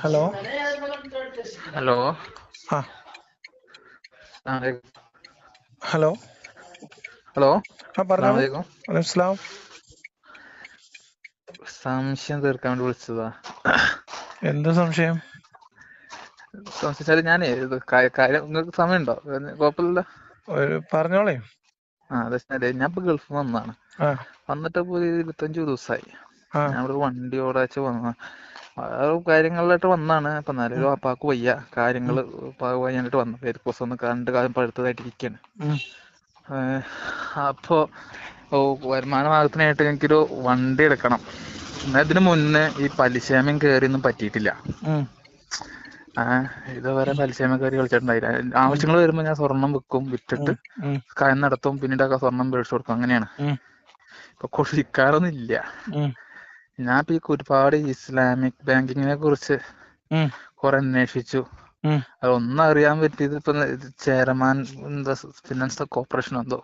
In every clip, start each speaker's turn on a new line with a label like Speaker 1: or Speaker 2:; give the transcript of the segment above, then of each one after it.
Speaker 1: Hello.
Speaker 2: Hello.
Speaker 1: Hello.
Speaker 2: Hello.
Speaker 1: ആ പറഞ്ഞു.
Speaker 2: അസ്സലാമലൈക്കും.
Speaker 1: വലൈക്കും
Speaker 2: സംശയം തീർക്കാൻ വേണ്ടി വിളിച്ചതാ.
Speaker 1: എന്ത് സംശയം?
Speaker 2: സംശയിച്ചാൽ ഞാനേ കാര്യം നിങ്ങൾക്ക് സമയമുണ്ടോ? കുഴപ്പമില്ല
Speaker 1: പറഞ്ഞോളെ പറഞ്ഞോളേ.
Speaker 2: ആ അതെ ഞാൻ ഇപ്പൊ ഗൾഫിൽ വന്നതാണ്.
Speaker 1: ആ.
Speaker 2: വന്നിട്ട് ഇപ്പൊ ഒരു ഇരുപത്തഞ്ച് ദിവസമായി ഞാൻ ഇവിടെ വണ്ടി ഓടാച്ച് വന്ന കാര്യങ്ങളിലായിട്ട് വന്നാണ്. അപ്പൊ നിലവിൽ വാപ്പാക്ക് വയ്യ. കാര്യങ്ങൾ കഴിഞ്ഞിട്ട് വന്നു. പേരിപ്പോസ് ഒന്ന് കണ്ട് കാലം പഴുത്തതായിട്ട് ഇരിക്കാണ്. അപ്പോ ഓ വരുമാന മാർഗത്തിനായിട്ട് എനിക്കൊരു വണ്ടി എടുക്കണം. എന്നാ ഇതിനു മുന്നേ ഈ പലിശാമ്യം കയറിയൊന്നും പറ്റിയിട്ടില്ല.
Speaker 1: ഉം,
Speaker 2: ഇതുവരെ പലിശേമ കയറി കളിച്ചിട്ടുണ്ടായില്ല. ആവശ്യങ്ങൾ വരുമ്പോ ഞാൻ സ്വർണം വെക്കും വിറ്റിട്ട് കയം നടത്തും പിന്നീടൊക്കെ സ്വർണം മേടിച്ചു കൊടുക്കും. അങ്ങനെയാണ്. ഇപ്പൊ കൊടുക്കാറൊന്നും ഇല്ല ഞാൻ ഇപ്പൊ ഈ ഒരുപാട് ഇസ്ലാമിക് ബാങ്കിങ്ങിനെ കുറിച്ച് കുറെ അന്വേഷിച്ചു. അതൊന്നും അറിയാൻ പറ്റിയത് ഇപ്പൊ ചെയർമാൻ എന്താ ഫിനാൻസ് കോർപ്പറേഷൻ എന്തോ.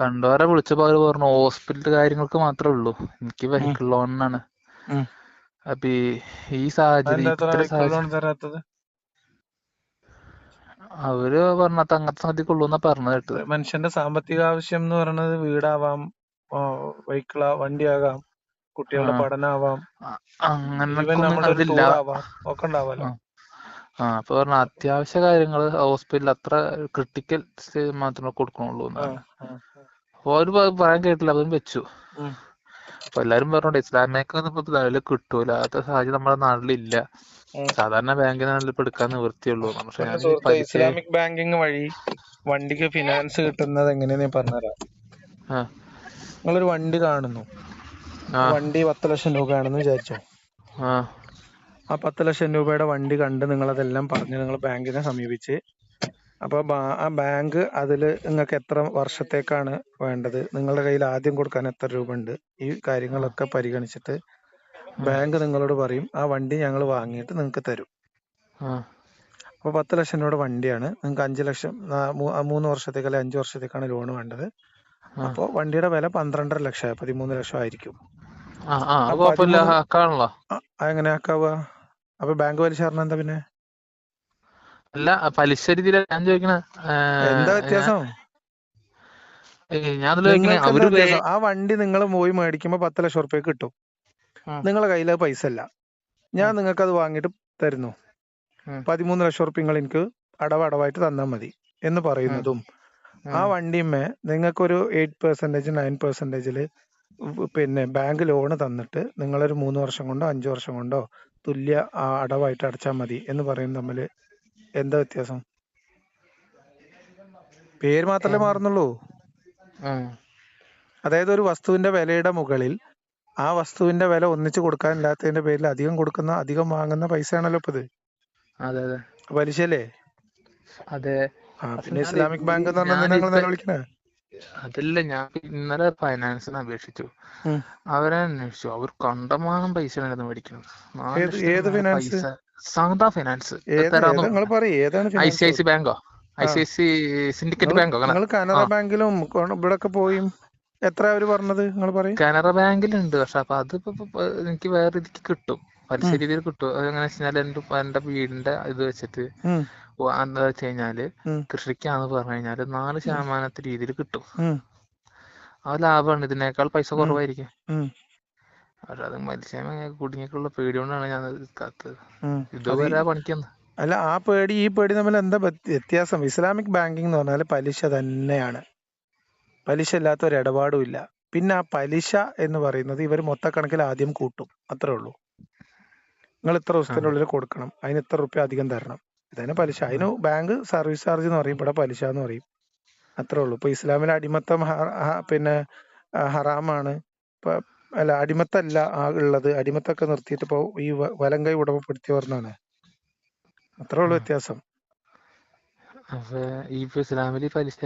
Speaker 1: കണ്ടോരെ
Speaker 2: കണ്ടവരെ വിളിച്ചപ്പോ അവർ പറഞ്ഞു ഹോസ്പിറ്റൽ കാര്യങ്ങൾക്ക് മാത്രമേ ഉള്ളൂ. എനിക്ക് വെഹിക്കിൾ ലോണിനാണ്
Speaker 1: ആണ്
Speaker 2: അപ്പൊ ഈ സാഹചര്യം അവർ പറഞ്ഞത് അങ്ങനത്തെ സാധ്യതക്കുള്ളൂ എന്നാ പറഞ്ഞത് കേട്ടത്.
Speaker 1: മനുഷ്യന്റെ സാമ്പത്തിക ആവശ്യം എന്ന് പറയുന്നത് വീടാവാം വെഹിക്കിൾ വണ്ടിയാകാം കുട്ടികളുടെ. പഠനമാവാം ഒക്കെ ഉണ്ടാവാലോ?
Speaker 2: ആ അപ്പൊ പറഞ്ഞ അത്യാവശ്യ കാര്യങ്ങൾ ഹോസ്പിറ്റലിൽ അത്ര ക്രിട്ടിക്കൽ സ്റ്റേജ് മാത്രമേ കൊടുക്കണുള്ളൂ അപ്പൊ അവർ പറയാൻ കേട്ടില്ല അതും വെച്ചു. അപ്പൊ എല്ലാരും പറഞ്ഞോണ്ട് ഇസ്ലാമിക് ഒന്നും ഇപ്പൊ നിലവിൽ കിട്ടൂല അത്ര സാഹചര്യം നമ്മുടെ നാട്ടിലില്ല. സാധാരണ ബാങ്കിനാണ് ഇപ്പൊ എടുക്കാൻ നിവൃത്തിയുള്ളൂ. പക്ഷെ
Speaker 1: ഇസ്ലാമിക് ബാങ്കിങ് വഴി വണ്ടിക്ക് ഫിനാൻസ് കിട്ടുന്നത് എങ്ങനെയാ പറഞ്ഞു പറഞ്ഞുതരാം. നിങ്ങളൊരു വണ്ടി കാണുന്നു. വണ്ടി പത്ത് ലക്ഷം രൂപയാണെന്ന് വിചാരിച്ചോ?
Speaker 2: ആ.
Speaker 1: പത്ത് ലക്ഷം രൂപയുടെ വണ്ടി കണ്ട് നിങ്ങൾ അതെല്ലാം പറഞ്ഞ് നിങ്ങൾ ബാങ്കിനെ സമീപിച്ച്. അപ്പൊ ആ ബാങ്ക് അതിൽ നിങ്ങൾക്ക് എത്ര വർഷത്തേക്കാണ് വേണ്ടത്? നിങ്ങളുടെ കയ്യിൽ ആദ്യം കൊടുക്കാൻ എത്ര രൂപ ഉണ്ട് ഈ കാര്യങ്ങളൊക്കെ പരിഗണിച്ചിട്ട് ബാങ്ക് നിങ്ങളോട് പറയും ആ വണ്ടി ഞങ്ങൾ വാങ്ങിയിട്ട് നിങ്ങൾക്ക് തരും. അപ്പോൾ പത്ത് ലക്ഷം രൂപയുടെ വണ്ടിയാണ്. നിങ്ങൾക്ക് അഞ്ച് ലക്ഷം മൂന്ന് വർഷത്തേക്ക് അല്ലെങ്കിൽ അഞ്ച് വർഷത്തേക്കാണ് ലോൺ വേണ്ടത്. അപ്പോൾ വണ്ടിയുടെ വില പന്ത്രണ്ടര ലക്ഷം പതിമൂന്ന് ലക്ഷം ആയിരിക്കും.
Speaker 2: അത്
Speaker 1: അപ്പൊ ആക്കാവുക ബാങ്ക് പലിശ പറഞ്ഞ എന്താ പിന്നെ?
Speaker 2: അല്ല പലിശ രീതിയില ഞാൻ ചോദിക്കണ.
Speaker 1: എന്താ വ്യത്യാസം? ആ വണ്ടി നിങ്ങൾ പോയി മേടിക്കുമ്പോ പത്ത് ലക്ഷം റുപ്യ കിട്ടും. നിങ്ങളെ കയ്യിൽ പൈസ അല്ല ഞാൻ നിങ്ങൾക്ക് അത് വാങ്ങിട്ട് തരുന്നു. പതിമൂന്ന് ലക്ഷം റുപ്യ നിങ്ങൾ എനിക്ക് അടവ് അടവായിട്ട് തന്നാൽ മതി എന്ന് പറയുന്നതും ആ. വണ്ടിമേ നിങ്ങൾക്കൊരു എയ്റ്റ് പെർസെന്റേജ് നയൻ പെർസെന്റേജിൽ പിന്നെ ബാങ്ക് ലോൺ തന്നിട്ട് നിങ്ങളൊരു മൂന്ന് വർഷം കൊണ്ടോ അഞ്ചു വർഷം കൊണ്ടോ തുല്യ അടവായിട്ട് അടച്ചാൽ മതി എന്ന് പറയും തമ്മിൽ എന്താ വ്യത്യാസം? പേര് മാത്രമേ മാറുന്നുള്ളൂ. അതായത് ഒരു വസ്തുവിന്റെ വിലയുടെ മുകളിൽ ആ വസ്തുവിന്റെ വില ഒന്നിച്ചു കൊടുക്കാനില്ലാത്തതിന്റെ പേരിൽ അധികം കൊടുക്കുന്ന അധികം വാങ്ങുന്ന പൈസയാണല്ലോ ഇപ്പത്. ഇത്
Speaker 2: അതെ.
Speaker 1: പിന്നെ ഇസ്ലാമിക് ബാങ്ക് എന്ന് പറഞ്ഞാൽ നിങ്ങൾ നിലവിളിക്കണേ.
Speaker 2: അതല്ല ഞാൻ ഇന്നലെ ഫൈനാൻസിന് അപേക്ഷിച്ചു. അവരെ അന്വേഷിച്ചു. അവർ കണ്ടമാനം പൈസ മേടിക്കുന്നത്.
Speaker 1: ഫിനാൻസ്?
Speaker 2: പൈസ സാധാ finance I C I C ബാങ്കോ? I C I C syndicate ബാങ്കോ?
Speaker 1: Canara. ബാങ്കിലും ഇവിടൊക്കെ പോയി. എത്ര അവർ പറഞ്ഞത്? നിങ്ങൾ പറയും.
Speaker 2: കാനറ ബാങ്കിലുണ്ട് പക്ഷെ അപ്പൊ അത് എനിക്ക് വേറെ ഇതിക്ക് കിട്ടും. പലിശ രീതിയിൽ കിട്ടും. അത് എങ്ങനെ വെച്ചാൽ എന്റെ എന്റെ വീടിന്റെ ഇത് വെച്ചിട്ട് എന്താ വെച്ച്
Speaker 1: കഴിഞ്ഞാൽ
Speaker 2: കൃഷിക്കാന്ന് പറഞ്ഞു കഴിഞ്ഞാൽ നാല് ശതമാനത്തെ രീതിയിൽ കിട്ടും. ആ ലാഭമാണ്. ഇതിനേക്കാൾ പൈസ കുറവായിരിക്കും. പക്ഷെ അത് മത്സ്യം കുടുങ്ങിയൊക്കെയുള്ള പേടി കൊണ്ടാണ് ഞാൻ അത് കാത്തത്. ഇതുവരെ പണിക്കുന്നത്
Speaker 1: അല്ല ആ പേടി ഈ പേടി തമ്മിൽ എന്താ വ്യത്യ- വ്യത്യാസം? ഇസ്ലാമിക് ബാങ്കിങ് എന്ന് പറഞ്ഞാൽ പലിശ തന്നെയാണ്. പലിശ ഇല്ലാത്ത ഒരു ഇടപാടും ഇല്ല. പിന്നെ ആ പലിശ എന്ന് പറയുന്നത് ഇവർ മൊത്തക്കണക്കിൽ ആദ്യം കൂട്ടും. അത്രേ ഉള്ളൂ. നിങ്ങൾ ഇത്ര ദിവസത്തിനുള്ളിൽ കൊടുക്കണം. അതിന് ഇത്ര റുപ്യ അധികം തരണം. ഇതന്നെ പലിശ. അതിന് ബാങ്ക് സർവീസ് ചാർജ് എന്ന് പറയും. ഇവിടെ പലിശ എന്ന് പറയും. അത്രേ ഉള്ളൂ. ഇപ്പൊ ഇസ്ലാമിൽ അടിമത്തം പിന്നെ ഹറാമാണ്. ഇപ്പൊ അല്ല അടിമത്തല്ല ഉള്ളത്. അടിമത്തൊക്കെ നിർത്തിയിട്ട് ഇപ്പൊ ഈ വലം കൈ ഉടമപ്പെടുത്തിയവർന്നാണ് അത്രേ ഉള്ളൂ വ്യത്യാസം.
Speaker 2: പലിശ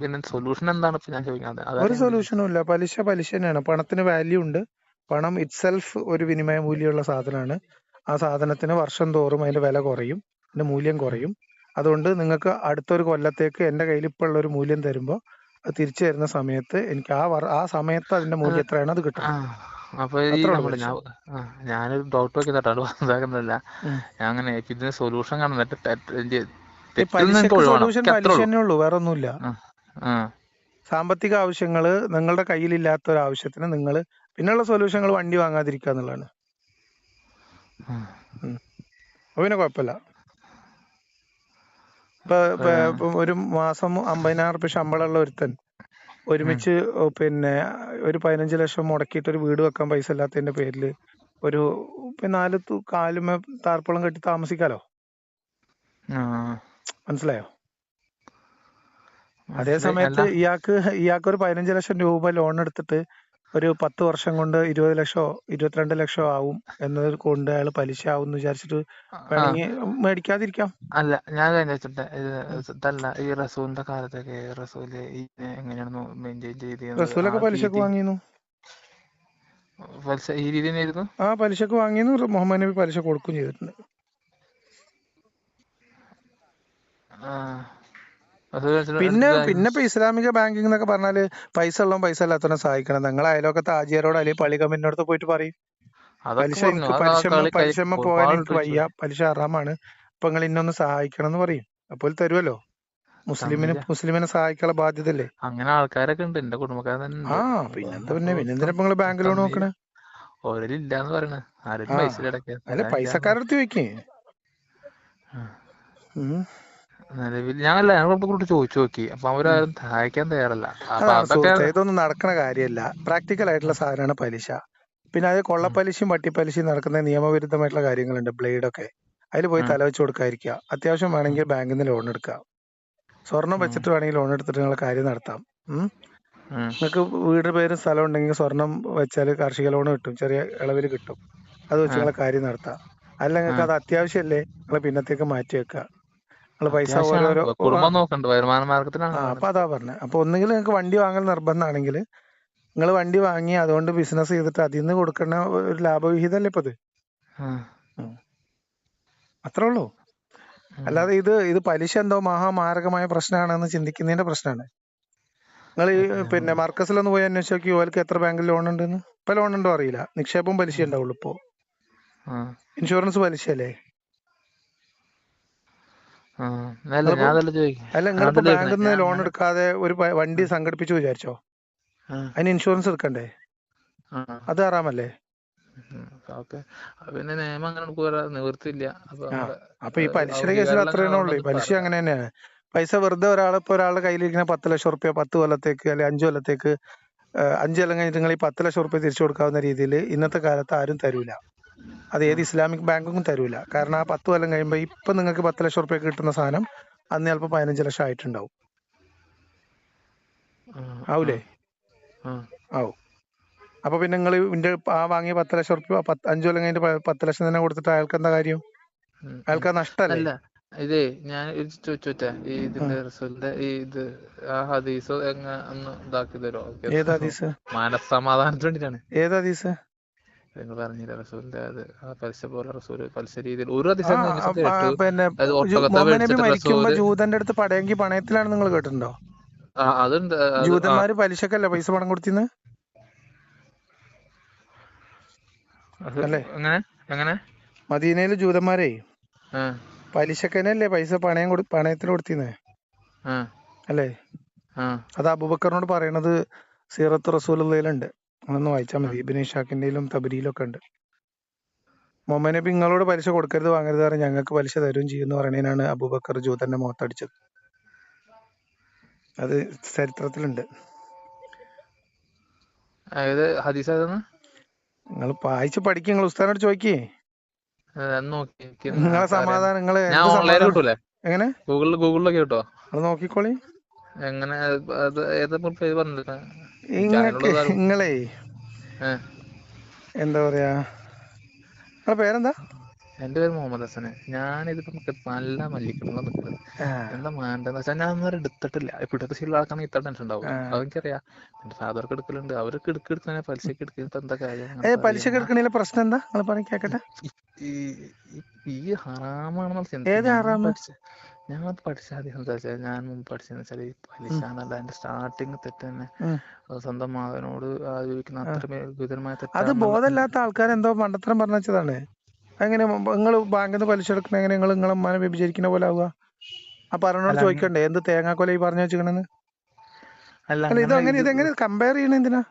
Speaker 2: പിന്നെ സൊല്യൂഷൻ എന്താണ്? ഞാൻ ചോദിക്കുന്നത്.
Speaker 1: ഒരു സൊല്യൂഷനും ഇല്ല. പലിശ പലിശ തന്നെയാണ്. പണത്തിന് വാല്യൂ ഉണ്ട്. പണം ഇറ്റ്സെൽഫ് ഒരു വിനിമയ മൂല്യമുള്ള സാധനമാണ്. ആ സാധനത്തിന് വർഷം തോറും അതിന്റെ വില കുറയും. അതിന്റെ മൂല്യം കുറയും. അതുകൊണ്ട് നിങ്ങൾക്ക് അടുത്തൊരു കൊല്ലത്തേക്ക് എന്റെ കയ്യിൽ ഇപ്പോൾ ഉള്ള ഒരു മൂല്യം തരുമ്പോൾ അത് തിരിച്ചു തരുന്ന സമയത്ത് എനിക്ക് ആ ആ സമയത്ത് അതിന്റെ മൂല്യം എത്രയാണ് അത് കിട്ടും
Speaker 2: അപ്പൊ ഈ
Speaker 1: നമ്മൾ
Speaker 2: ഞാൻ ഞാനൊരു ഡൗട്ട് നോക്കി തട്ടാണ്ട് ഞാൻ അങ്ങനെ ഇതിന് സൊല്യൂഷൻ
Speaker 1: തന്നെ വേറെ ഒന്നുമില്ല സാമ്പത്തിക ആവശ്യങ്ങൾ നിങ്ങളുടെ കയ്യിലില്ലാത്ത ഒരു ആവശ്യത്തിന് നിങ്ങൾ പിന്നെയുള്ള സൊല്യൂഷനുകൾ വണ്ടി വാങ്ങാതിരിക്കുക എന്നുള്ളതാണ്. അപ്പൊ പിന്നെ കുഴപ്പമില്ല ഇപ്പൊ ഒരു മാസം അമ്പതിനായിരം റുപ്യ ശമ്പളമുള്ള ഒരുത്തൻ ഒരുമിച്ച് പിന്നെ ഒരു പതിനഞ്ച് ലക്ഷം മുടക്കിയിട്ട് ഒരു വീട് വെക്കാൻ പൈസ ഇല്ലാത്തതിന്റെ പേരിൽ ഒരു നാല് കാലും കാലുമേ താർപ്പളം കെട്ടി താമസിക്കാലോ? മനസ്സിലായോ? അതേ സമയത്ത് ഇയാൾക്ക് ഇയാൾക്ക് ഒരു പതിനഞ്ച് ലക്ഷം രൂപ ലോൺ എടുത്തിട്ട് ഒരു പത്ത് വർഷം കൊണ്ട് ഇരുപത് ലക്ഷോ ഇരുപത്തിരണ്ട് ലക്ഷോ ആവും എന്നത് കൊണ്ട് അയാൾ പലിശ ആവും എന്ന് വിചാരിച്ചിട്ട് വേണമെങ്കിൽ മേടിക്കാതിരിക്കാം.
Speaker 2: അല്ല ഞാൻ
Speaker 1: കഴിഞ്ഞിട്ടുണ്ട്.
Speaker 2: ഇതല്ല ഈ റസൂലിന്റെ കാലത്തൊക്കെ റസൂൽ എങ്ങനെയാണ് മെയിന്റെയിൻ ചെയ്തിരുന്നത്?
Speaker 1: റസൂലൊക്കെ പലിശക്ക് വാങ്ങിയിരുന്നു.
Speaker 2: പലിശ ഈ രീതി തന്നെയായിരുന്നു?
Speaker 1: ആ പലിശക്ക് വാങ്ങിയിരുന്നു. മുഹമ്മദ് നബി പലിശ കൊടുക്കുകയും ചെയ്തിട്ടുണ്ട്.
Speaker 2: ആ.
Speaker 1: പിന്നെ പിന്നെ ഇപ്പൊ ഇസ്ലാമിക ബാങ്കിങ് എന്നൊക്കെ പറഞ്ഞാൽ പൈസ ഉള്ളവൻ പൈസ ഇല്ലാത്തവനെ സഹായിക്കണം. നിങ്ങൾ അയലോക്കത്തെ ആജിയാരോട് അല്ലെങ്കിൽ പള്ളി കമ്മിറ്റിന്റെ അടുത്ത് പോയിട്ട് പറയും. പലിശ എനിക്ക് പലിശ പലിശമ്മ പോകാൻ എനിക്ക് വയ്യ. പലിശ ഹറാമാണ്. അപ്പൊ നിങ്ങൾ ഇന്നൊന്ന് സഹായിക്കണം എന്ന് പറയും. അപ്പോൾ തരുമല്ലോ മുസ്ലിമിനെ മുസ്ലിമിനെ സഹായിക്കാനുള്ള ബാധ്യതല്ലേ
Speaker 2: അങ്ങനെ ആൾക്കാരൊക്കെ ഉണ്ട്. എന്റെ കുടുംബക്കാരൻ തന്നെ
Speaker 1: ആ പിന്നെന്താ പിന്നെ?
Speaker 2: പിന്നെ
Speaker 1: പിന്നെന്തിനാ നിങ്ങൾ ബാങ്ക് ലോൺ നോക്കണേ?
Speaker 2: ഓരില്ല എന്ന് പറയണ. ആരും പൈസ
Speaker 1: അല്ല
Speaker 2: തരാനില്ല
Speaker 1: പൈസക്കാരുടെ അടുത്ത് ചോദിക്കേ.
Speaker 2: നിലവിൽ ഞാനല്ല ഞാൻ കൂടെ ചോദിച്ചു നോക്കി. അപ്പൊ അവരാരും സഹായിക്കാൻ തയ്യാറല്ല.
Speaker 1: ഇതൊന്നും നടക്കണ കാര്യമല്ല പ്രാക്ടിക്കൽ ആയിട്ടുള്ള സാധനമാണ് പലിശ. പിന്നെ അത് കൊള്ളപ്പലിശയും വട്ടിപ്പലിശയും നടക്കുന്ന നിയമവിരുദ്ധമായിട്ടുള്ള കാര്യങ്ങളുണ്ട് ബ്ലേഡൊക്കെ അതിൽ പോയി തല വെച്ച് കൊടുക്കാതിരിക്കുക. അത്യാവശ്യം വേണമെങ്കിൽ ബാങ്കിൽ നിന്ന് ലോൺ എടുക്കാം. സ്വർണം വെച്ചിട്ട് വേണമെങ്കിൽ ലോൺ എടുത്തിട്ട് നിങ്ങൾ കാര്യം നടത്താം. നിങ്ങൾക്ക് വീട് പേര് സ്ഥലം ഉണ്ടെങ്കിൽ സ്വർണം വെച്ചാൽ കാർഷിക ലോൺ കിട്ടും. ചെറിയ ഇളവിൽ കിട്ടും. അത് വെച്ച് നിങ്ങളെ കാര്യം നടത്താം. അല്ല നിങ്ങൾക്ക് അത് അത്യാവശ്യമല്ലേ? നിങ്ങളെ പിന്നത്തേക്ക് മാറ്റി വെക്കുക. നിങ്ങൾ പൈസ ഓരോരോ
Speaker 2: കുടുംബം നോക്കണ്ട വരുമാന
Speaker 1: മാർഗത്തിലാണ് അപ്പൊ അതാ പറഞ്ഞത് അപ്പൊ ഒന്നുകിൽ നിങ്ങൾക്ക് വണ്ടി വാങ്ങൽ നിർബന്ധമാണെങ്കിൽ നിങ്ങൾ വണ്ടി വാങ്ങി അതുകൊണ്ട് ബിസിനസ് ചെയ്തിട്ട് അതിൽ നിന്ന് കൊടുക്കുന്ന ഒരു
Speaker 2: ലാഭവിഹിതല്ലേ
Speaker 1: ഇപ്പത്. അത്രേ ഉള്ളൂ. അല്ലാതെ ഇത് ഇത് പലിശ എന്തോ മഹാമാരകമായ പ്രശ്നമാണെന്ന് ചിന്തിക്കുന്നതിന്റെ പ്രശ്നമാണ് നിങ്ങൾ ഈ പിന്നെ മർക്കസിലൊന്ന് പോയി അന്വേഷിച്ച് നോക്കി ഓൽക്ക് എത്ര ബാങ്കിൽ ലോൺ ഉണ്ടെന്ന് ഇപ്പൊ ലോൺ ഉണ്ടോ അറിയില്ല. നിക്ഷേപം പലിശ ഉണ്ടാവുള്ളൂ ഇപ്പോ. ഇൻഷുറൻസ്
Speaker 2: ഉം. അല്ല
Speaker 1: നിങ്ങളിപ്പോ
Speaker 2: ഞാൻ അതല്ല ചോദിക്കും
Speaker 1: അല്ല നിങ്ങളിപ്പോ ബാങ്കിൽ നിന്ന് ലോൺ എടുക്കാതെ ഒരു വണ്ടി സംഘടിപ്പിച്ചു വിചാരിച്ചോ? അതിന് ഇൻഷുറൻസ് എടുക്കണ്ടേ? അത്
Speaker 2: ആറാമല്ലേ. പിന്നെ നിയമം അങ്ങനെ അപ്പൊ
Speaker 1: ഈ പലിശയുടെ കേസിൽ
Speaker 2: അത്രയേ
Speaker 1: ഉള്ളൂ. പലിശ അങ്ങനെ തന്നെയാണ് പൈസ വെറുതെ ഒരാൾ ഇപ്പൊ ഒരാളുടെ കയ്യിലിരിക്കുന്ന പത്ത് ലക്ഷം റുപ്യ പത്ത് കൊല്ലത്തേക്ക് അല്ലെ അഞ്ചു കൊല്ലത്തേക്ക് അഞ്ചു അഞ്ച് കൊല്ലം കഴിഞ്ഞിട്ട് നിങ്ങൾ ഈ പത്ത് ലക്ഷം റുപ്യ തിരിച്ചു കൊടുക്കാവുന്ന രീതിയിൽ ഇന്നത്തെ കാലത്ത് ആരും തരൂല. അത് ഏത് ഇസ്ലാമിക് ബാങ്കും തരൂല. കാരണം ആ പത്ത് കൊല്ലം കഴിയുമ്പോൾ ഇപ്പൊ നിങ്ങൾക്ക് പത്ത് ലക്ഷം റുപ്യ കിട്ടുന്ന സാധനം അന്ന് ചിലപ്പോൾ പതിനഞ്ച് ലക്ഷം ആയിട്ടുണ്ടാവും. ആവൂലേ? ആവും. അപ്പൊ പിന്നെ നിങ്ങൾ ഇതിന്റെ ആ വാങ്ങിയ പത്ത് ലക്ഷം റുപ്യ അഞ്ചു കൊല്ലം കഴിഞ്ഞിട്ട് പത്ത് ലക്ഷം തന്നെ കൊടുത്തിട്ട് അയാൾക്ക് എന്താ കാര്യം. അയാൾക്ക്
Speaker 2: അല്ല ഇതേ ഞാൻ ചോദിച്ചോട്ടെ ഈ. ഇതിന്റെ റിസൾട്ട് ഈ ഇത് ആ ഹദീസ് എങ്ങ ഒന്ന് ഇതാക്കി തരോ?
Speaker 1: ഏത് ഹദീസ്?
Speaker 2: മാനസമാധാനത്തിന് വേണ്ടിട്ടാണ്
Speaker 1: ഏത് ഹദീസ്?
Speaker 2: നിങ്ങൾ പറഞ്ഞില്ല. റസൂലിന്റെ അത് ആ പലിശ പോലെ റസൂൽ പലിശ രീതിയിൽ ഒരു
Speaker 1: പിന്നെ ജൂതന്റെ അടുത്ത് പടയങ്കി പണയത്തിലാണ് നിങ്ങൾ കേട്ടിട്ടുണ്ടോ?
Speaker 2: അതുണ്ട്. അത്
Speaker 1: ജൂതന്മാര് പലിശക്കല്ല പൈസ പണം കൊടുത്തിന്ന്?
Speaker 2: എങ്ങനെ?
Speaker 1: മദീനയിൽ ജൂതന്മാരെ
Speaker 2: ആ.
Speaker 1: പലിശക്കനല്ലേ പൈസ പണയം കൊടു പണയത്തിന് കൊടുത്തിന്ന്?
Speaker 2: ആ.
Speaker 1: അല്ലേ?
Speaker 2: ആ.
Speaker 1: അത് അബൂബക്കറിനോട് പറയണത് സീറത്ത് റസൂലുള്ളയിലുണ്ട്. അതൊന്ന് വായിച്ചാൽ മതി. ഇബിൻ ഇഷാഖിന്റെയിലും തബരിയിലും ഒക്കെ ഉണ്ട്. മൊമനബി നബി നിങ്ങളോട് പലിശ കൊടുക്കരുത് വാങ്ങരുത് പറഞ്ഞ് ഞങ്ങൾക്ക് പലിശ തരും ചെയ്യുമെന്ന് പറയണേനാണ് അബൂബക്കർ ജൂതന്റെ മുഖത്തടിച്ചത് അത് ചരിത്രത്തിലുണ്ട്. നിങ്ങൾ വായിച്ച് പഠിക്കും നിങ്ങൾ ഉസ്താനോട് ചോദിക്കേ. നിങ്ങളെ സമാധാനം നിങ്ങൾ എങ്ങനെ?
Speaker 2: ഗൂഗിളിൽ ഗൂഗിളിലൊക്കെ കേട്ടോ?
Speaker 1: നിങ്ങൾ നോക്കിക്കോളി.
Speaker 2: എങ്ങനെ അത് ഏതാ പേര് പറഞ്ഞില്ല
Speaker 1: നിങ്ങളെ എന്താ പറയാ? പേരെന്താ?
Speaker 2: എന്റെ പേര് മുഹമ്മദ് ഹസന് ഞാനിതിപ്പോ നല്ല മല്ലിക്കണം നിൽക്കുന്നത് എന്താ വേണ്ടെന്ന് വെച്ചാൽ ഞാൻ അന്നേരം എടുത്തിട്ടില്ല. ഇപ്പൊ ഇടത്ത് ശീലമാക്കാൻ ഇത്ര ടെൻഷൻ
Speaker 1: ഉണ്ടാവും.
Speaker 2: അതെനിക്കറിയാം എന്റെ ഫാദർക്ക് എടുക്കലുണ്ട്. അവർക്ക് എടുക്ക എടുക്കുന്ന പലിശക്ക് എടുക്കുന്ന ഇപ്പൊ എന്താ കാര്യം
Speaker 1: ഏ
Speaker 2: അങ്ങനത്തെ
Speaker 1: പലിശ എടുക്കണേലെ പ്രശ്നം എന്താ? കേക്കട്ടെ.
Speaker 2: ഈ ഹറാമാണെന്നുള്ള
Speaker 1: ഹറാമ്
Speaker 2: പഠിച്ച ആദ്യം സംസാരിച്ചത്. ഞാൻ മുമ്പ് പഠിച്ചതെന്ന് വെച്ചാൽ ഈ പലിശ എന്നല്ല അതിന്റെ സ്റ്റാർട്ടിങ് തെറ്റ് തന്നെ. സ്വന്തം മകനോട് ആലോചിക്കുന്ന അത്രമേ ഗുരുതരമായ
Speaker 1: അത് ബോധമില്ലാത്ത ആൾക്കാർ എന്തോ മണ്ടത്തരം പറഞ്ഞു വെച്ചതാണ് എങ്ങനെ നിങ്ങൾ ബാങ്കിൽ നിന്ന് പലിശ എടുക്കണ എങ്ങനെ നിങ്ങൾ നിങ്ങളെ ഉമ്മാനെ വ്യഭിചരിക്കുന്ന പോലെ ആവുക? ആ പറഞ്ഞോട് ചോദിക്കണ്ടേ? എന്ത് തേങ്ങാക്കൊല ഈ പറഞ്ഞു വെച്ചിക്കണെന്ന്?
Speaker 2: അല്ല
Speaker 1: അല്ല ഇത്
Speaker 2: അങ്ങനെ
Speaker 1: അങ്ങനെ
Speaker 2: ഇത്
Speaker 1: ഇതെങ്ങനെ കമ്പയർ ചെയ്യണ എന്തിനാ?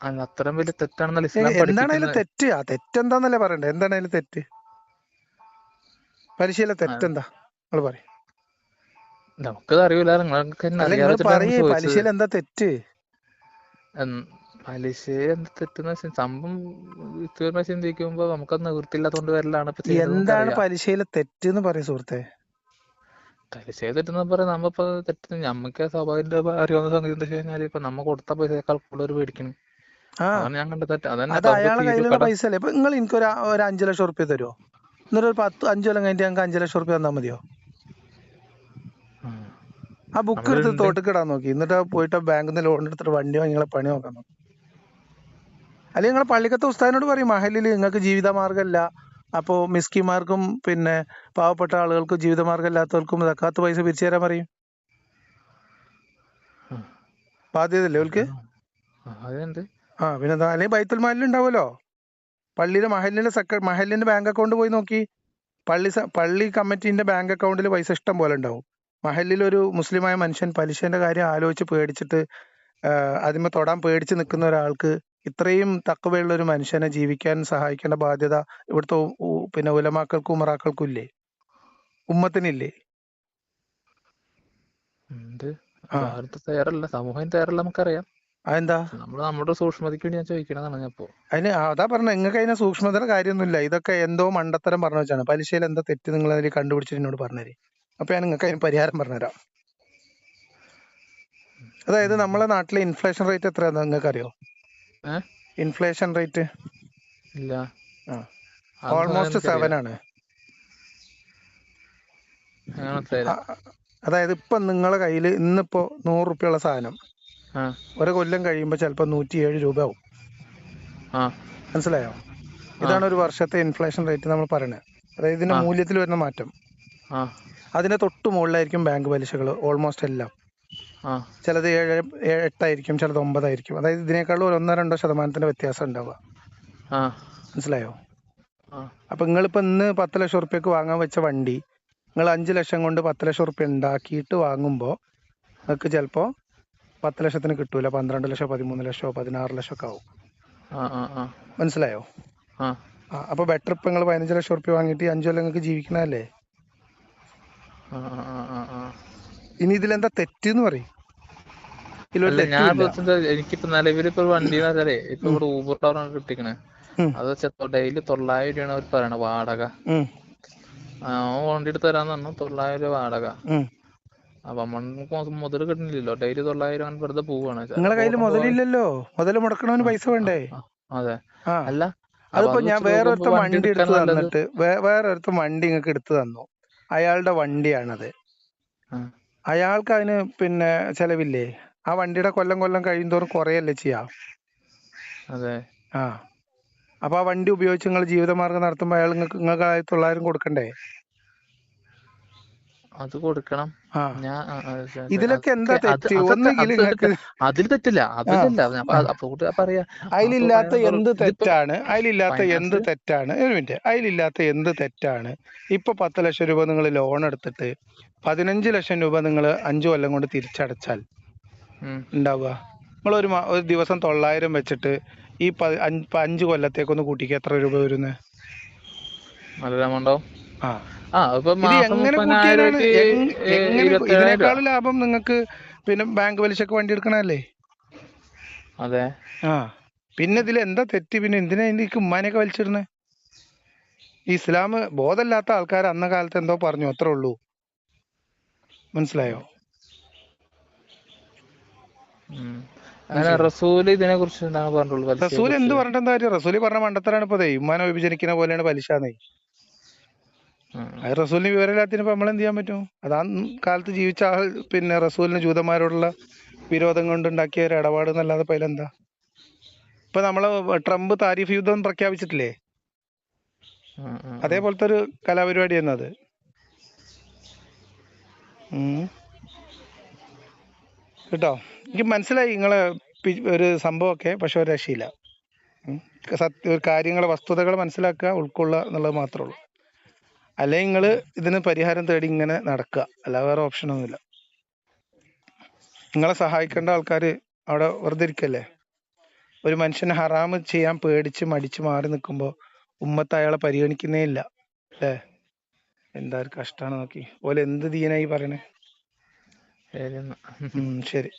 Speaker 2: അല്ല അത്രയും വലിയ തെറ്റാണെന്നല്ല ഇസ്ലാം പഠിപ്പിക്കുന്നത്
Speaker 1: എന്താണ് അതിൽ തെറ്റ്. ആ തെറ്റെന്താന്നല്ലേ പറയണ്ടേ? എന്താണ് അതിൽ തെറ്റ്? പലിശയിലെ തെറ്റെന്താ നിങ്ങൾ പറയും.
Speaker 2: നമുക്കത് അറിയില്ല നിങ്ങൾക്ക്
Speaker 1: പലിശയിൽ എന്താ തെറ്റ്?
Speaker 2: പലിശയിൽ എന്താ തെറ്റെന്ന് വെച്ചാൽ സംഭവം തീർന്ന ചിന്തിക്കുമ്പോ നമുക്കത് നിവൃത്തിയില്ലാത്തോണ്ട് വരലാണ്
Speaker 1: എന്താണ് പലിശയിലെ തെറ്റ് എന്ന് പറയും സുഹൃത്തെ.
Speaker 2: പലിശ തെറ്റെന്ന് പറയാം നമ്മപ്പോ തെറ്റ് നമുക്ക് സ്വാഭാവിക അറിയാവുന്ന സംഗതി എന്താ വെച്ച് കഴിഞ്ഞാൽ ഇപ്പൊ നമ്മ കൊടുത്ത പൈസയേക്കാൾ കൂടുതൽ മേടിക്കണം.
Speaker 1: ആ.
Speaker 2: ഞാൻ കണ്ട തെറ്റ്. അതന്നെ
Speaker 1: പൈസ അല്ലേ ഇപ്പൊ നിങ്ങൾ എനിക്ക് ഒരു ഒരു അഞ്ചു ലക്ഷം റുപ്യ തരുമോ എന്നിട്ട് ഒരു പത്ത് അഞ്ചു കൊല്ലം കഴിഞ്ഞിട്ട് ഞങ്ങൾക്ക് അഞ്ചു ലക്ഷം റുപ്യ തന്നാൽ മതിയോ?
Speaker 2: ആ.
Speaker 1: ബുക്ക് എടുത്ത് തോട്ടിക്ക് ഇടാൻ നോക്കി. എന്നിട്ട് പോയിട്ട് ബാങ്കിൽ നിന്ന് ലോൺ എടുത്തിട്ട് വണ്ടി വാങ്ങി നിങ്ങളെ പണി നോക്കാൻ നോക്കി. അല്ലെങ്കിൽ നിങ്ങളെ പള്ളിക്കത്തെ ഉസ്താദിനോട് പറയും മഹലിൽ നിങ്ങൾക്ക് ജീവിതമാർഗമല്ല. അപ്പോ മിസ്കിമാർക്കും പിന്നെ പാവപ്പെട്ട ആളുകൾക്കും ജീവിതമാർഗം ഇല്ലാത്തവർക്കും തക്കാത്ത പൈസ പിരിച്ചു തരാൻ പറയും. ബാധ്യതല്ലേ ഓൽക്ക്?
Speaker 2: ആ, പിന്നെന്താ
Speaker 1: ആ പിന്നെ അല്ലെങ്കിൽ ബൈത്തുൽ മാലിൽ ഉണ്ടാവുമല്ലോ? പള്ളിയിലെ മഹലിന്റെ സെക്ര മഹലിന്റെ ബാങ്ക് അക്കൗണ്ട് പോയി നോക്കി. പള്ളി പള്ളി കമ്മിറ്റിന്റെ ബാങ്ക് അക്കൗണ്ടിൽ പൈസ ഇഷ്ടം പോലെ ഉണ്ടാവും. മഹലിൽ ഒരു മുസ്ലിമായ മനുഷ്യൻ പലിശന്റെ കാര്യം ആലോചിച്ച് പേടിച്ചിട്ട് അതിന്മേൽ തൊടാൻ പേടിച്ച് നിൽക്കുന്ന ഒരാൾക്ക് ഇത്രയും തക്കവയുള്ള ഒരു മനുഷ്യനെ ജീവിക്കാൻ സഹായിക്കേണ്ട ബാധ്യത ഇവിടുത്തെ പിന്നെ ഉലമാക്കൾക്കും ഉമറാക്കൾക്കും ഇല്ലേ? ഉമ്മത്തിനില്ലേ?
Speaker 2: സമൂഹം തയ്യാറല്ല നമുക്കറിയാം.
Speaker 1: അതെന്താ?
Speaker 2: നമ്മൾ നമ്മുടെ സൂക്ഷ്മതയ്ക്ക് വേണ്ടി ഞാൻ ചോദിക്കണതാണ് ഞാൻ ഇപ്പോ.
Speaker 1: അതിന് അതാ പറഞ്ഞ നിങ്ങൾക്ക് അതിനെ സൂക്ഷ്മതയുടെ കാര്യമൊന്നുമില്ല. ഇതൊക്കെ എന്തോ മണ്ടത്തരം പറഞ്ഞു വെച്ചാണ്. പലിശയിൽ എന്താ തെറ്റ് നിങ്ങൾ അതിൽ കണ്ടുപിടിച്ചിട്ട് എന്നോട് പറഞ്ഞുതരും അപ്പൊ ഞാൻ നിങ്ങൾക്ക് അതിന് പരിഹാരം പറഞ്ഞുതരാം. അതായത്. നമ്മളെ നാട്ടിലെ ഇൻഫ്ലേഷൻ റേറ്റ് എത്രയാണെന്ന് നിങ്ങൾക്ക് അറിയോ ഇൻഫ്ലേഷൻ റേറ്റ്
Speaker 2: ഇല്ല.
Speaker 1: ഓൾമോസ്റ്റ് സെവൻ ആണ്. അതായത് ഇപ്പൊ നിങ്ങളെ കയ്യിൽ ഇന്നിപ്പോ നൂറ് റുപ്യുള്ള സാധനം. ഒരു കൊല്ലം കഴിയുമ്പോൾ ചിലപ്പോൾ നൂറ്റി ഏഴ് രൂപ ആവും മനസ്സിലായോ ഇതാണ് ഒരു വർഷത്തെ ഇൻഫ്ലേഷൻ റേറ്റ് നമ്മൾ പറയുന്നത് അതായത് ഇതിന്റെ മൂല്യത്തിൽ വരുന്ന മാറ്റം. അതിന്റെ തൊട്ട് മുകളിലായിരിക്കും ബാങ്ക് പലിശകൾ ഓൾമോസ്റ്റ് എല്ലാം. ചിലത് ഏഴ് എട്ടായിരിക്കും ചിലത് ഒമ്പതായിരിക്കും. അതായത് ഇതിനേക്കാളും ഒരു ഒന്നോ രണ്ടോ ശതമാനത്തിന്റെ വ്യത്യാസം ഉണ്ടാവുക. മനസ്സിലായോ? അപ്പൊ നിങ്ങളിപ്പോ ഇന്ന് പത്ത് ലക്ഷം ഉറുപ്പ്യക്ക് വാങ്ങാൻ വെച്ച വണ്ടി നിങ്ങൾ അഞ്ച് ലക്ഷം കൊണ്ട് പത്ത് ലക്ഷം ഉറുപ്പ്യ ഉണ്ടാക്കിയിട്ട് വാങ്ങുമ്പോൾ നിങ്ങൾക്ക് ചിലപ്പോൾ പത്ത് ലക്ഷത്തിന് കിട്ടൂല പന്ത്രണ്ട് ലക്ഷം പതിമൂന്ന് ലക്ഷോ പതിനാറ് ലക്ഷം ഒക്കെ ആവും. മനസ്സിലായോ? അപ്പൊ ബെറ്റർ ഇപ്പൊ നിങ്ങൾ പതിനഞ്ച് ലക്ഷം റുപ്യ വാങ്ങിട്ട് അഞ്ചു കൊല്ലം നിങ്ങൾക്ക് ജീവിക്കണല്ലേ ഇനി ഇതിലെന്താ തെറ്റ് എന്ന് പറയും
Speaker 2: എനിക്കിപ്പോ നിലവിലിപ്പോ വണ്ടി ഇപ്പൊ ഇവിടെ ഊബർ ഡ്രൈവറാണ് കിട്ടിക്കണേ. അത് വെച്ചാൽ ഡെയിലി തൊള്ളായിരം രൂപയാണ് അവർ പറയണ വാടക. ആ വണ്ടി എടുത്ത് തരാന്ന് പറഞ്ഞു തൊള്ളായിരം രൂപ വാടക. അപ്പൊ നമ്മക്ക് മുതൽ കിട്ടുന്നില്ലല്ലോ ഡെയിലി തൊള്ളായിരം അങ്ങനെ വെറുതെ പോവാണ്.
Speaker 1: നിങ്ങളെ കയ്യിൽ മുതലില്ലല്ലോ. മുതൽ മുടക്കണവന് പൈസ വേണ്ടേ?
Speaker 2: അതെ. അല്ല
Speaker 1: അതിപ്പോ ഞാൻ വേറൊരുത്ത
Speaker 2: വണ്ടി
Speaker 1: എടുത്തു തന്നിട്ട് വേറൊരുത്ത വണ്ടി നിങ്ങൾക്ക് എടുത്തു തന്നു. അയാളുടെ വണ്ടിയാണത്. അയാൾക്ക് അതിന് പിന്നെ ചെലവില്ലേ? ആ വണ്ടിയുടെ കൊല്ലം കൊല്ലം കഴിയുന്തോറും കുറയല്ലേ ചെയ്യാ?
Speaker 2: അതെ.
Speaker 1: ആ. അപ്പൊ ആ വണ്ടി ഉപയോഗിച്ച് നിങ്ങൾ ജീവിതമാർഗം നടത്തുമ്പോൾ അയാൾ നിങ്ങൾക്ക് നിങ്ങൾക്ക് ആയിരത്തി തൊള്ളായിരം കൊടുക്കണ്ടേ?
Speaker 2: അത് കൊടുക്കണം.
Speaker 1: ഇതിലൊക്കെ എന്താ തെറ്റ്? ഒന്നുകിൽ
Speaker 2: അതിൽ തെറ്റില്ല. അതിലില്ല പറയാ.
Speaker 1: അതിലില്ലാത്ത എന്ത് തെറ്റാണ്? അതിലില്ലാത്ത എന്ത് തെറ്റാണ്? ഒരു മിനിറ്റ്. അതിലില്ലാത്ത എന്ത് തെറ്റാണ്? ഇപ്പൊ പത്ത് ലക്ഷം രൂപ നിങ്ങൾ ലോൺ എടുത്തിട്ട് പതിനഞ്ച് ലക്ഷം രൂപ നിങ്ങൾ അഞ്ചു കൊല്ലം കൊണ്ട് തിരിച്ചടച്ചാൽ ഉണ്ടാവുക. നിങ്ങൾ ഒരു ഒരു ദിവസം തൊള്ളായിരം വെച്ചിട്ട് ഈ അഞ്ച് കൊല്ലത്തേക്കൊന്ന് കൂട്ടിക്ക് എത്ര രൂപ വരുന്നത്
Speaker 2: നല്ല എമൗണ്ട് ആവും.
Speaker 1: ആ. ഇതിനേക്കാളും ലാഭം നിങ്ങൾക്ക് പിന്നെ ബാങ്ക് പലിശക്ക് വണ്ടി എടുക്കണല്ലേ
Speaker 2: അതെ.
Speaker 1: ആ പിന്നെ ഇതിൽ എന്താ തെറ്റ്? പിന്നെ എന്തിനാ എനിക്ക് ഉമ്മാനെയൊക്കെ വലിച്ചിരുന്നേ ഈ ഇസ്ലാം ബോധമില്ലാത്ത ആൾക്കാർ അന്ന കാലത്ത് എന്തോ പറഞ്ഞു അത്രേ ഉള്ളൂ. മനസ്സിലായോ?
Speaker 2: റസൂൽ ഇതിനെ കുറിച്ച്
Speaker 1: എന്ത്
Speaker 2: പറഞ്ഞിട്ടെന്താ
Speaker 1: പറഞ്ഞിട്ട് എന്താ കാര്യം? റസൂൽ പറഞ്ഞ മണ്ടത്തരാണ് ഇപ്പൊ ഉമ്മാനെ വിഭജിക്കുന്ന പോലെയാണ് പലിശന്നേ അത് റസൂലിന് വിവരമില്ലാത്തതിന് ഇപ്പൊ നമ്മൾ എന്ത് ചെയ്യാൻ പറ്റും? അതാ ആ കാലത്ത് ജീവിച്ച ആൾ പിന്നെ റസൂലിന് ജൂതന്മാരോടുള്ള വിരോധം കൊണ്ടുണ്ടാക്കിയ ഒരു ഇടപാട് എന്നല്ലാതെ ഇപ്പൊ അതിലെന്താ? ഇപ്പൊ നമ്മൾ ട്രംപ് താരിഫ് യുദ്ധം പ്രഖ്യാപിച്ചിട്ടില്ലേ? അതേപോലത്തെ ഒരു കലാപരിപാടി തന്നെ അത്. കേട്ടോ? എനിക്ക് മനസ്സിലായി നിങ്ങളെ ഒരു സംഭവമൊക്കെ പക്ഷെ ഒരു രക്ഷയില്ല. സത്യ കാര്യങ്ങളെ വസ്തുതകൾ മനസ്സിലാക്കുക ഉൾക്കൊള്ളുക എന്നുള്ളത് മാത്രമേ ഉള്ളൂ. അല്ലെങ്കിൽ നിങ്ങൾ ഇതിന് പരിഹാരം തേടി ഇങ്ങനെ നടക്കുക അല്ല വേറെ ഓപ്ഷനൊന്നുമില്ല നിങ്ങളെ സഹായിക്കേണ്ട ആൾക്കാർ അവിടെ വെറുതെ ഇരിക്കല്ലേ? ഒരു മനുഷ്യനെ ഹറാമ് ചെയ്യാൻ പേടിച്ച് മടിച്ച് മാറി നിൽക്കുമ്പോൾ ഉമ്മത്ത് അയാളെ പരിഗണിക്കുന്നേ ഇല്ല. അല്ലേ? എന്താ ഒരു കഷ്ടാണ് നോക്കി. ഓലെ എന്ത് ദീനായി പറയണേ?
Speaker 2: ശരി.